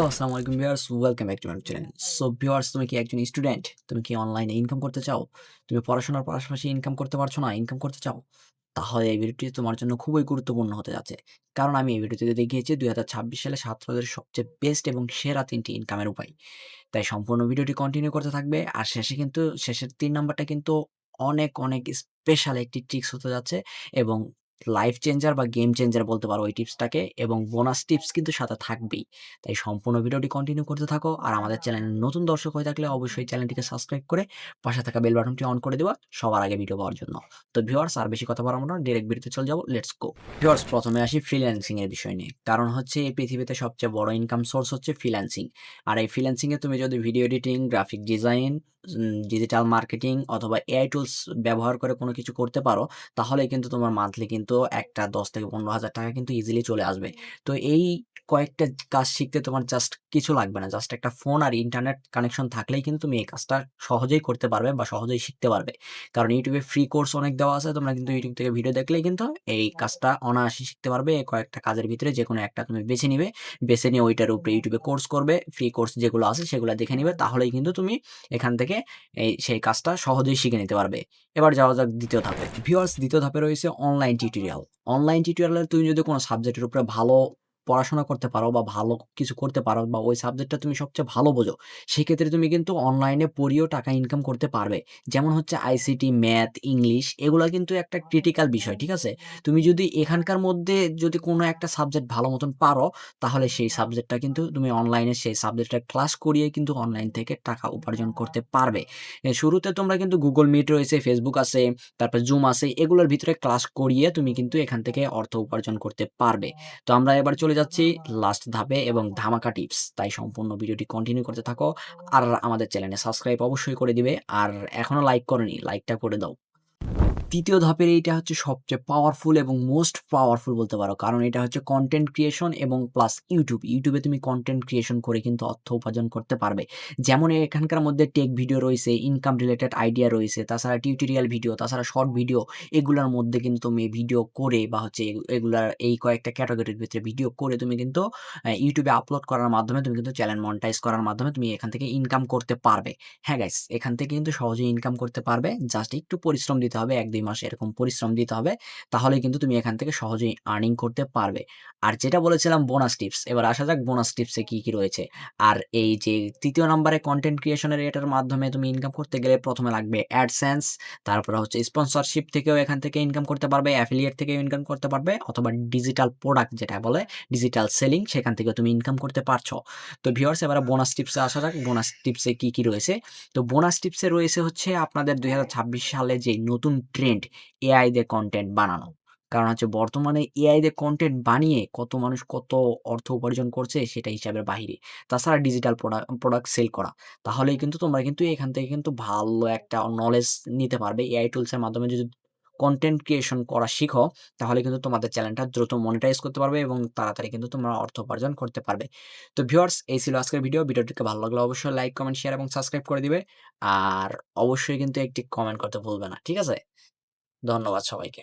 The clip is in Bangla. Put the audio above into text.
হ্যালো আসসালামু আলাইকুম viewers welcome back to my channel so viewers তুমি কি একজন স্টুডেন্ট তুমি কি অনলাইনে ইনকাম করতে চাও? তুমি পড়াশোনার পাশাপাশি ইনকাম করতে পারছ না? ইনকাম করতে চাও? তাহলে এই ভিডিওটি তোমার জন্য খুবই গুরুত্বপূর্ণ হতে যাচ্ছে। কারণ আমি এই ভিডিওতে দেখিয়েছি দুই হাজার ছাব্বিশ সালে ছাত্রদের সবচেয়ে বেস্ট এবং সেরা তিনটি ইনকামের উপায়। তাই সম্পূর্ণ ভিডিওটি কন্টিনিউ করতে থাকবে। আর শেষে কিন্তু, শেষের তিন নাম্বারটা কিন্তু অনেক অনেক স্পেশাল একটি ট্রিক্স হতে যাচ্ছে এবং লাইফ চেঞ্জার বা গেম চেঞ্জার বলতে পারো ওই টিপসটাকে এবং বোনাস টিপস কিন্তু সাথে থাকবেই। তাই সম্পূর্ণ ভিডিওটি কন্টিনিউ করতে থাকো আর আমাদের চ্যানেলে নতুন দর্শক হয়ে থাকলে অবশ্যই চ্যানেলটিকে সাবস্ক্রাইব করে পাশে থাকা বেল বাটনটি অন করে দেওয়া সবার আগে ভিডিও পাওয়ার জন্য। তো ভিউয়ার্স আর বেশি কথা বাড়াবো না ডিরেক্ট ভিডিওতে চলে যাব লেটস গো ভিউয়ার্স প্রথমে আসি ফ্রিল্যান্সিং এর বিষয় নিয়ে। কারণ হচ্ছে এই পৃথিবীতে সবচেয়ে বড় ইনকাম সোর্স হচ্ছে ফ্রিল্যান্সিং আর এই ফ্রিল্যান্সিং এ তুমি যদি video editing graphic design digital marketing অথবা এআই টুলস ব্যবহার করে কোনো কিছু করতে পারো তাহলে কিন্তু তোমার মান্থলি কিন্তু একটা দশ থেকে পনেরো হাজার টাকা কিন্তু ইজিলি চলে আসবে। তো এই কয়েকটা কাজ শিখতে তোমার জাস্ট কিছু লাগবে না। জাস্ট একটা ফোন আর ইন্টারনেট কানেকশন থাকলেই কিন্তু তুমি এই কাজটা সহজেই করতে পারবে বা সহজেই শিখতে পারবে। কারণ ইউটিউবে ফ্রি কোর্স অনেক দেওয়া আছে, তোমরা কিন্তু ইউটিউব থেকে ভিডিও দেখলেই কিন্তু এই কাজটা অনায়াসে শিখতে পারবে। এই কয়েকটা কাজের ভিতরে যে কোনো একটা তুমি বেছে নিবে, বেছে নিয়ে ওইটার উপরে ইউটিউবে কোর্স করবে ফ্রি কোর্স যেগুলো আছে সেগুলো দেখে নিবে, তাহলেই কিন্তু তুমি এখান থেকে এই সেই কাজটা সহজেই শিখে নিতে পারবে। এবার যাওয়া যাক দ্বিতীয় ধাপে। ভিউয়ার্স দ্বিতীয় ধাপে রয়েছে অনলাইন টিউটোরিয়াল অনলাইন টিউটোরিয়ালে তুমি যদি কোনো সাবজেক্টের উপরে ভালো পড়াশোনা করতে পারো বা ভালো কিছু করতে পারো বা ওই সাবজেক্টটা তুমি সবচেয়ে ভালো বোঝো, সেক্ষেত্রে তুমি কিন্তু অনলাইনে পড়িয়েও টাকা ইনকাম করতে পারবে। যেমন হচ্ছে আইসিটি ম্যাথ ইংলিশ এগুলো কিন্তু একটা ক্রিটিক্যাল বিষয়, ঠিক আছে? তুমি যদি এখানকার মধ্যে যদি কোনো একটা সাবজেক্ট ভালো মতন পারো, তাহলে সেই সাবজেক্টটা কিন্তু তুমি অনলাইনে সেই সাবজেক্টটা ক্লাস করিয়ে কিন্তু অনলাইন থেকে টাকা উপার্জন করতে পারবে। শুরুতে তোমরা কিন্তু গুগল মিট রয়েছে ফেসবুক আছে, তারপর জুম আছে, এগুলোর ভিতরে ক্লাস করিয়ে তুমি কিন্তু এখান থেকে অর্থ উপার্জন করতে পারবে। তো আমরা এবার চলে যাচ্ছি লাস্ট ধাপে এবং ধামাকা টিপস তাই সম্পূর্ণ ভিডিওটি কন্টিনিউ করতে থাকো। আর আমাদের চ্যানেলে সাবস্ক্রাইব অবশ্যই করে দিবে। আর এখনও লাইক করনি লাইকটা করে দাও। তৃতীয় ধাপের এইটা হচ্ছে সবচেয়ে পাওয়ারফুল এবং মোস্ট পাওয়ারফুল বলতে পারো। কারণ এটা হচ্ছে কন্টেন্ট ক্রিয়েশন এবং প্লাস ইউটিউব ইউটিউবে তুমি কন্টেন্ট ক্রিয়েশন করে কিন্তু অর্থ উপার্জন করতে পারবে। যেমন এখানকার মধ্যে টেক ভিডিও রয়েছে ইনকাম রিলেটেড আইডিয়া রয়েছে, তাছাড়া টিউটোরিয়াল ভিডিও তাছাড়া শর্ট ভিডিও এগুলোর মধ্যে কিন্তু তুমি ভিডিও করে বা হচ্ছে এগুলার এই কয়েকটা ক্যাটাগরির ভিতরে ভিডিও করে তুমি কিন্তু ইউটিউবে আপলোড করার মাধ্যমে তুমি কিন্তু চ্যানেল মনিটাইজ করার মাধ্যমে তুমি এখান থেকে ইনকাম করতে পারবে। হ্যাঁ গাইস এখান থেকে কিন্তু সহজেই ইনকাম করতে পারবে। জাস্ট একটু পরিশ্রম দিতে হবে এক দুই মাস এরকম পরিশ্রম দিতে হবে, তাহলে কিন্তু তুমি এখান থেকে সহজেই আর্নিং করতে পারবে। আর যেটা বলেছিলাম বোনাস টিপস এবার আসা যাক বোনাস টিপসে কি কি রয়েছে। আর এই যে তৃতীয় নম্বরে কন্টেন্ট ক্রিয়েশনের এটার মাধ্যমে তুমি ইনকাম করতে গেলে প্রথমে লাগবে অ্যাডসেন্স তারপরে হচ্ছে স্পন্সরশিপ থেকেও এখান থেকে ইনকাম করতে পারবে অ্যাফিলিয়েট থেকেও ইনকাম করতে পারবে, অথবা ডিজিটাল প্রোডাক্ট যেটা বলে ডিজিটাল সেলিং সেখান থেকে তুমি ইনকাম করতে পারছ। তো ভিউয়ার্স এবার বোনাস টিপসে আসা যাক বোনাস টিপসে কি কি রয়েছে। তো বোনাস টিপসে রয়েছে হচ্ছে আপনাদের দুই হাজার ছাব্বিশ সালে যে নতুন ট্রেন্ড এআই দিয়ে কন্টেন্ট বানানো। কারণ হচ্ছে বর্তমানে এআই দিয়ে কন্টেন্ট বানিয়ে কত মানুষ কত অর্থ উপার্জন করছে সেটা হিসাবের বাহিরে। তাছাড়া ডিজিটাল প্রোডাক্ট প্রোডাক্ট সেল করা। তাহলেই কিন্তু তোমরা কিন্তু এখান থেকে কিন্তু ভালো একটা নলেজ নিতে পারবে। এআই টুলসের মাধ্যমে যদি কন্টেন্ট ক্রিয়েশন করা শিখো, তাহলে কিন্তু তোমাদের চ্যানেলটা দ্রুত মনিটাইজ করতে পারবে এবং তাড়াতাড়ি কিন্তু তোমরা অর্থ উপার্জন করতে পারবে। তো ভিউয়ার্স এই ছিল আজকের ভিডিও ভিডিওটিকে ভালো লাগলে অবশ্যই লাইক কমেন্ট শেয়ার এবং সাবস্ক্রাইব করে দিবে। আর অবশ্যই কিন্তু একটি কমেন্ট করতে ভুলবে না। ঠিক আছে? ধন্যবাদ সবাইকে।